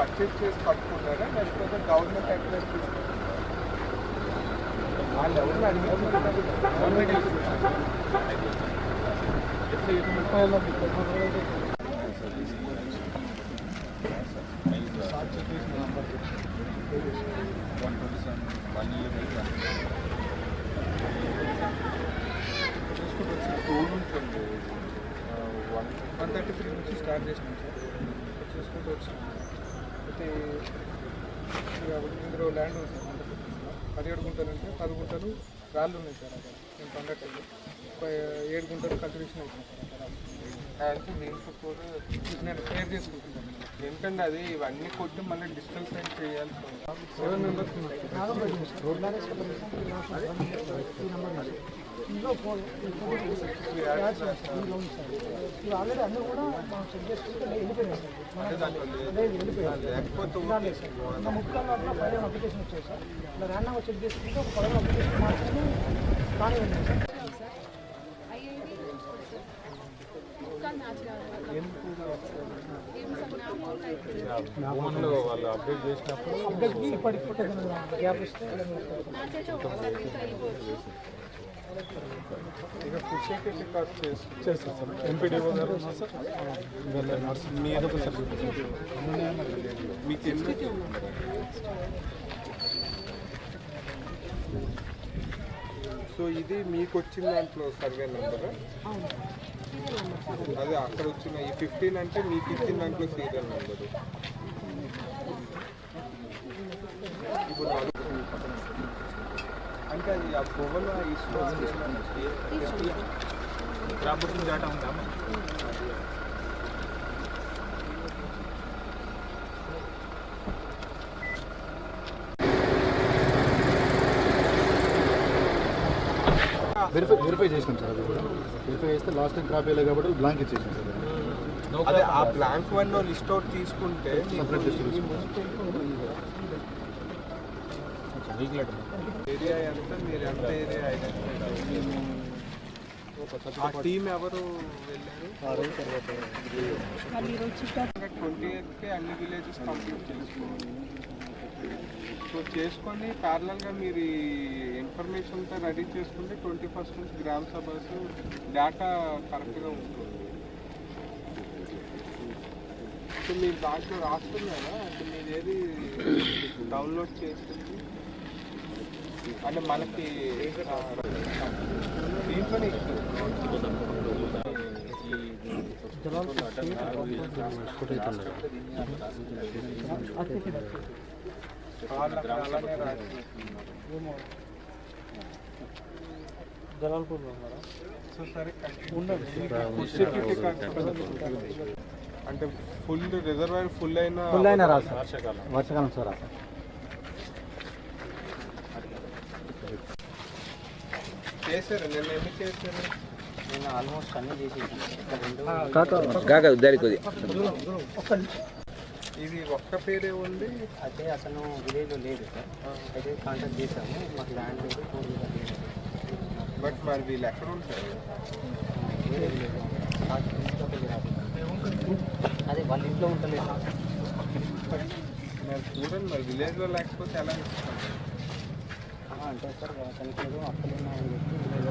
అంటే వీళ్ళు పర్చేస్ చేసి కట్టుకున్నారా లేకపోతే గవర్నమెంట్ అడ్వైస్ తీసుకున్నారా వాళ్ళు ఎవరిని అడిగారు గవర్నమెంట్ ఎట్లా ఇరవై రూపాయల one twenty seven one year చూసుకుంటూ వచ్చి టోల్ ఉంటుంది వన్ వన్ థర్టీ త్రీ నుంచి స్టార్ట్ చేసినాం సార్ చూసుకుంటూ వచ్చినాం ఇక ఇందులో ల్యాండ్ ఉంది సార్ పంట పదిహేడు గుంటలు ఉంటే పది గుంటలు రాళ్ళు ఉన్నాయి సార్ అక్కడ. నేను పండటండి ఒక ఏడు గుంటలు కల్టివేషన్ అవుతుంది సార్ అక్కడ. అంటే దీంట్లో కూడా నేను క్లియర్ చేసుకుంటున్నాను. ఎందుకంటే అది ఇవన్నీ కొట్టి మళ్ళీ డిస్టెన్స్ సైడ్ చేయాలి సెవెన్ మెంబర్స్ ఆల్రెడీ అన్నీ కూడా మనం చెక్ చేసుకుంటే వెళ్ళిపోయినాయి సార్ వెళ్ళిపోయాయి ఇంకా ముప్పై అట్లా పదిహేను అప్లికేషన్ వచ్చాయి సార్ ఇలా ర్యాండంగా చెక్ చేసుకుంటే ఒక పదిహేను అప్లికేషన్ మార్చుకుని కానీ ఉన్నాయి సార్ ఫోన్లో వాళ్ళు అప్డేట్ చేసినప్పుడు ఇప్పటికి గ్యాప్ ఇస్తే ఇక ఫుడ్ సెక్యూరిటీ కార్డ్ చేస్తారు sir. M P D O గారు ఉన్నారు సార్? నర్స్ మీ మీకు ఎందుకు సో ఇది మీకు వచ్చిన దాంట్లో సర్వే నెంబర్? అదే అక్కడ వచ్చిన ఈ ఫిఫ్టీన్ అంటే మీకు ఇచ్చిన దాంట్లో సీరియల్ నెంబర్. ఇప్పుడు రాబోతుంది డేటా ఉందా వెరిఫై వెరిఫై చేసినాం సార్ అది కూడా వెరిఫై చేస్తే లాస్ట్ టైం క్రాప్ వేయలేదు కాబట్టి బ్లాంక్ ఇచ్చేసాం సార్ అదే ఆ బ్లాంక్ వన్ లిస్ట్ అవుట్ తీసుకుంటే ఏరియా ఎంత? మీరు ఎంత ఏరియా ఆ టీం ఎవరు వెళ్ళారు? ట్వంటీ ఎయిత్కి అన్ని విలేజెస్ కంప్లీట్ చేసుకోవాలి సో చేసుకొని ప్యారలల్గా మీరు ఇన్ఫర్మేషన్తో రెడీ చేసుకుంటే ట్వంటీ ఫస్ట్ నుంచి గ్రామ సభస్ డేటా కరెక్ట్గా ఉంటుంది. సో మీరు దాంట్లో రాస్తున్నారా? అంటే మీరు ఏది డౌన్లోడ్ చేస్తుంది అంటే మనకి దీంట్లోనే జలాల్పూర్ సో సరే సెక్యూరిటీ అంటే ఫుల్ రిజర్వాయర్ ఫుల్ అయిన ఫుల్ అయినా రాదు సార్. వర్షాకాలం సార్ రాదు. చేశారు నిన్న ఎన్ని చేశారు నేను ఆల్మోస్ట్ అన్నీ చేసేసాను. ఇది ఒక్క పేరే ఉంది? అయితే అతను విలేజ్లో లేదు సార్. అయితే కాంటాక్ట్ చేశాము. మాకు ల్యాండ్ లేదు ఫోన్ లేదు బట్ మరి వీళ్ళు ఎక్కడ ఉంటారు? అదే వాళ్ళ ఇంట్లో ఉంటలేదు. మరి చూడండి మరి విలేజ్లో లేకపోతే ఎలా? ఇస్తాం అంటే సార్ తనకి ఏదో అక్కడ ఉన్నాయని చెప్పి ఏదో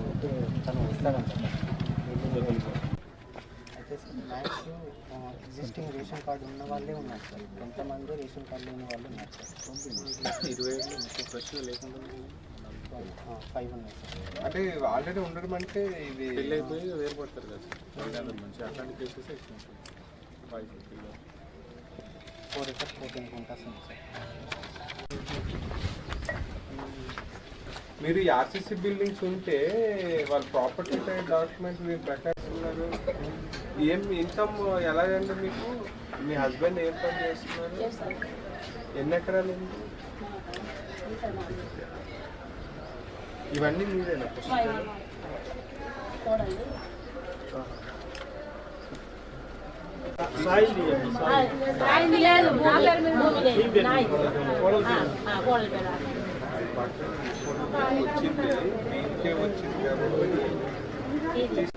అయితే తను వస్తాడంట. అయితే sir max existing ration card ఉన్న వాళ్ళే ఉన్నారు సార్. కొంతమంది రేషన్ కార్డు లేని వాళ్ళు ఉన్నారు సార్. ఇరవై ఐదు ఫ్రెష్ లేకుండా ఫైవ్ ఉన్నాయి సార్. అంటే ఆల్రెడీ ఉండడం అంటే ఇది పెళ్ళి అయిపోయి వేరుపడతారు కదా మంచి అట్లాంటి కేసెస్ ఎక్కువ ఉంటుంది five four acres fourteen quintals ఉంది సార్ మీరు ఆర్సీసీ బిల్డింగ్స్ ఉంటే వాళ్ళ ప్రాపర్టీ టైప్ డాక్యుమెంట్ మీరు ప్రకాశిస్తున్నారు ఏం ఇన్కమ్ ఎలాగండి మీకు మీ హస్బెండ్ ఏం పని చేస్తున్నారు ఎన్ని ఎకరాలు ఇవన్నీ మీరేనా పుస్తకాలు ఆయన లేదు నా పేరు మీద భూమి లేదు నాయి కోడల పేరు వచ్చింది మీకే వచ్చింది కాబట్టి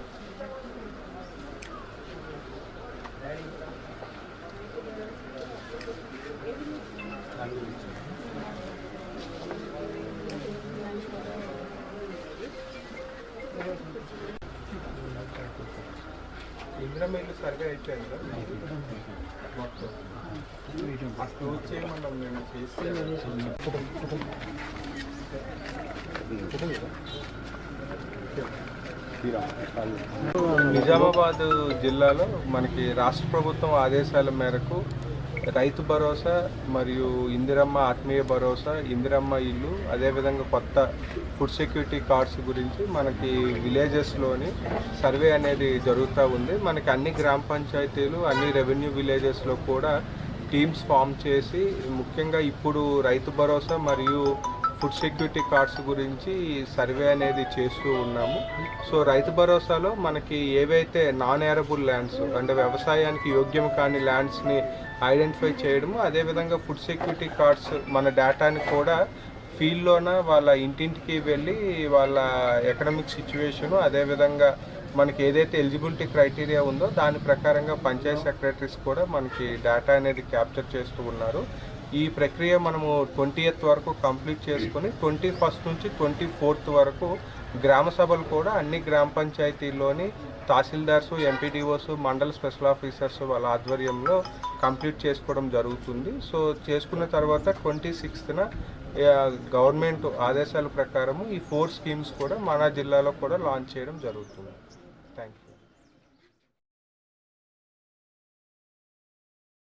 ఇందిరమ్మ ఇల్లు సర్వే అయిపోయింది సార్ మొత్తం ఆ క్లోజ్ చేయమన్నాం మేము? చేసి నిజామాబాద్ జిల్లాలో మనకి రాష్ట్ర ప్రభుత్వం ఆదేశాల మేరకు రైతు భరోసా మరియు ఇందిరమ్మ ఆత్మీయ భరోసా ఇందిరమ్మ ఇల్లు అదేవిధంగా కొత్త ఫుడ్ సెక్యూరిటీ కార్డ్స్ గురించి మనకి విలేజెస్లోని సర్వే అనేది జరుగుతూ ఉంది. మనకి అన్ని గ్రామ పంచాయతీలు అన్ని రెవెన్యూ విలేజెస్లో కూడా టీమ్స్ ఫామ్ చేసి ముఖ్యంగా ఇప్పుడు రైతు భరోసా మరియు ఫుడ్ సెక్యూరిటీ కార్డ్స్ గురించి సర్వే అనేది చేస్తూ ఉన్నాము. సో రైతు భరోసాలో మనకి ఏవైతే నాన్ ఏరబుల్ ల్యాండ్స్ అంటే వ్యవసాయానికి యోగ్యం కాని ల్యాండ్స్ని ఐడెంటిఫై చేయడము అదేవిధంగా ఫుడ్ సెక్యూరిటీ కార్డ్స్ మన డేటాని కూడా ఫీల్డ్లోన వాళ్ళ ఇంటింటికి వెళ్ళి వాళ్ళ ఎకనామిక్ సిచ్యువేషను అదేవిధంగా మనకి ఏదైతే ఎలిజిబిలిటీ క్రైటీరియా ఉందో దాని ప్రకారంగా పంచాయత్ సెక్రటరీస్ కూడా మనకి డేటా అనేది క్యాప్చర్ చేస్తూ ఉన్నారు. ఈ ప్రక్రియ మనము ట్వంటీ వరకు కంప్లీట్ చేసుకొని ట్వంటీ ఫస్ట్ నుంచి ట్వంటీ ఫోర్త్ వరకు గ్రామ సభలు కూడా అన్ని గ్రామ పంచాయతీల్లోని తహసీల్దార్స్ ఎంపీడీఓస్ మండల స్పెషల్ ఆఫీసర్స్ వాళ్ళ ఆధ్వర్యంలో కంప్లీట్ చేసుకోవడం జరుగుతుంది. సో చేసుకున్న తర్వాత ట్వంటీ సిక్స్త్న గవర్నమెంట్ ఆదేశాల ప్రకారము ఈ ఫోర్ స్కీమ్స్ కూడా మన జిల్లాలో కూడా లాంచ్ చేయడం జరుగుతుంది. Thank you